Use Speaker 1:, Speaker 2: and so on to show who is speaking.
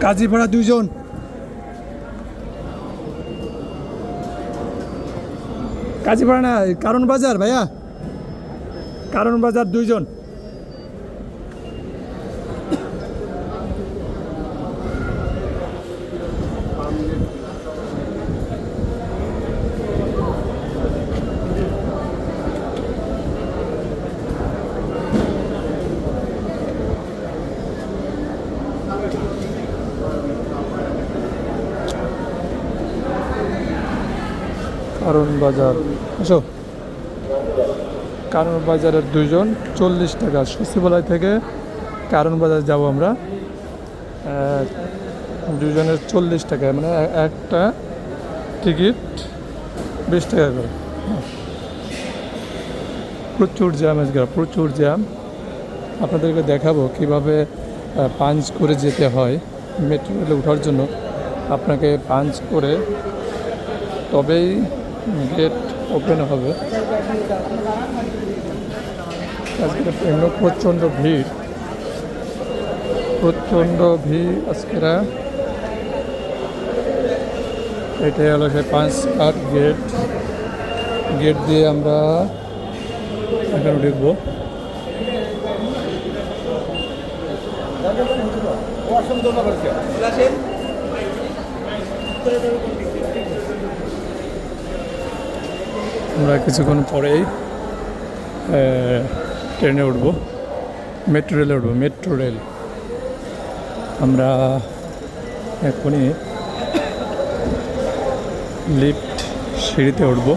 Speaker 1: কাজীপাড়া দুইজন। কাজীপাড়া না কারণ বাজার ভাইয়া। কারণ বাজার দুইজন। কারণ বাজার। আসো। কারণ বাজারের দুজন চল্লিশ টাকা সচিবালয় থেকে কারণ বাজার যাব আমরা। দুজনের চল্লিশ টাকা মানে একটা টিকিট বিশ টাকা করে। প্রচুর জ্যাম আজকে, প্রচুর জ্যাম। আপনাদেরকে দেখাবো কীভাবে পাঞ্চ করে যেতে হয় মেট্রো রেলে ওঠার জন্য। আপনাকে পাঞ্চ করে তবেই গেট ওপেন হবে। আজকে ট্রেনও প্রচণ্ড ভিড়। প্রচণ্ড ভিড় আজকেরা। এটাই হলো সেই পাঁচ কাঠ গেট গেট দিয়ে আমরা এখানে ঢুকবো আমরা কিছুক্ষণ পরেই ট্রেনে উঠব। মেট্রো রেলে উঠবো, মেট্রো রেল। আমরা এখনই লিফট সিঁড়িতে উঠবো।